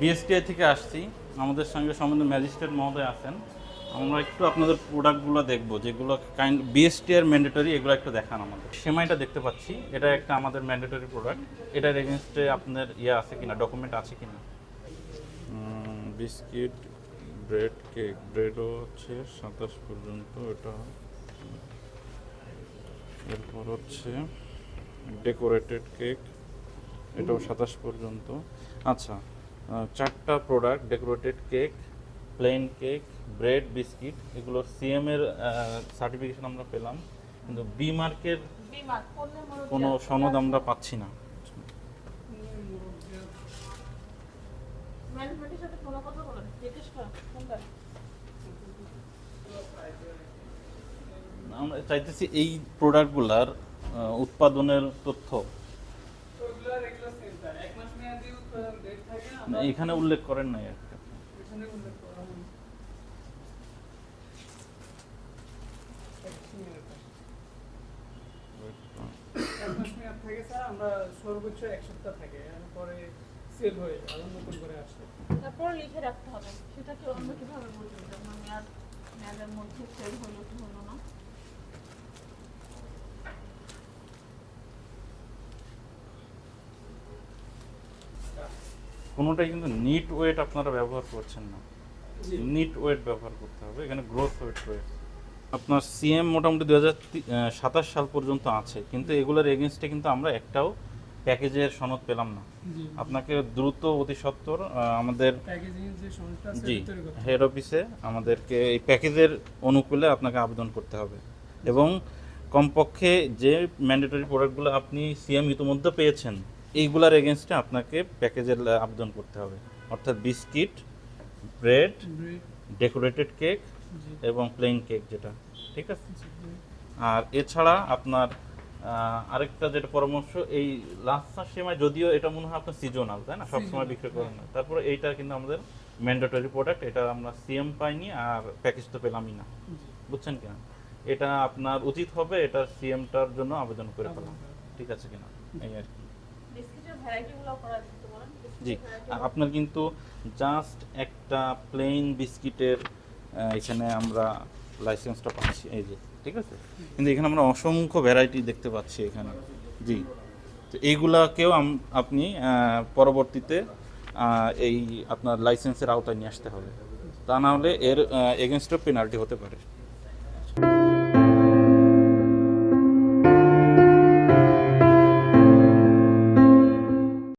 BSTI থেকে আসছি, আমাদের সঙ্গে সম্বন্ধে ম্যাজিস্ট্রেট মহোদয় আছেন। আমরা একটু আপনাদের প্রোডাক্টগুলো দেখব, যেগুলো কাইন্ড বিএসটিআর ম্যান্ডেটরি এগুলো একটু দেখান আমাদের। সেমাইটা দেখতে পাচ্ছি, এটা একটা আমাদের ম্যান্ডেটরি প্রোডাক্ট এটার এগেনস্টে আপনার ইয়ে আছে কিনা ডকুমেন্ট আছে কিনা? Biscuit, bread, cake. ব্রেডও হচ্ছে সাতাশ পর্যন্ত, এটা এরপর হচ্ছে ডেকোরেটেড কেক, এটাও সাতাশ পর্যন্ত। আচ্ছা চারটা product decorated cake plain cake bread biscuit এগুলোর সিএম এর সার্টিফিকেশন আমরা পেলাম। কিন্তু বি মার্কের কোনো। সনদ আমরা পাচ্ছি না। আমরা চাইতেছি এই প্রোডাক্টগুলার উৎপাদনের তথ্য। এক মাস এখানে উল্লেখ করেন নাই থাকে স্যার আমরা সর্বোচ্চ এক সপ্তাহ থাকে এরপরে সেল হয়ে আবার নতুন করে আসে। তারপর লিখে রাখতে হবে। সেটা কি অন্য কীভাবে আমার মেয়াদ মেয়াদের মধ্যে সেল হলো কি হলো না? কোনোটাই কিন্তু নিট ওয়েট আপনারা ব্যবহার করছেন না। নিট ওয়েট ব্যবহার করতে হবে এখানে গ্রোথ ওয়েট রয়েছে। আপনার সিএম মোটামুটি দু হাজার সাতাশ সাল পর্যন্ত আছে কিন্তু এগুলোর এগেনস্টে কিন্তু আমরা একটাও প্যাকেজের সনদ পেলাম না। আপনাকে দ্রুত অতি সত্বর আমাদের জি হেড অফিসে আমাদেরকে এই প্যাকেজের অনুকূলে আপনাকে আবেদন করতে হবে। এবং কমপক্ষে যে ম্যান্ডেটরি প্রোডাক্টগুলো আপনি সিএম ইতিমধ্যে পেয়েছেন এইগুলার এগেনস্টে আপনাকে প্যাকেজের আবেদন করতে হবে। অর্থাৎ বিস্কিট ব্রেড ডেকোরেটেড কেক এবং প্লেন কেক যেটা ঠিক আছে। আর এছাড়া আপনার আরেকটা যেটা পরামর্শ এই লাচ্ছা সেমাই যদিও এটা মনে হয় আপনার সিজনাল তাই না? সবসময় বিক্রি করেন না। তারপরে এইটা কিন্তু আমাদের ম্যান্ডেটরি প্রোডাক্ট এটা আমরা সিএম পাইনি আর প্যাকেজ তো পেলামই না। বুঝছেন কিনা? এটা আপনার উচিত হবে এটা সিএমটার জন্য আবেদন করে ফেলা। ঠিক আছে কিনা? এই আর কি। জি আপনার কিন্তু জাস্ট একটা প্লেন বিস্কিটের এখানে আমরা লাইসেন্সটা পাচ্ছি। এই যে ঠিক আছে? কিন্তু এখানে আমরা অসংখ্য ভ্যারাইটি দেখতে পাচ্ছি এখানে। জি। তো এইগুলাকেও আপনি পরবর্তীতে এই আপনার লাইসেন্সের আওতায় নিয়ে আসতে হবে। তা না হলে এর এগেনস্টও পেনাল্টি হতে পারে।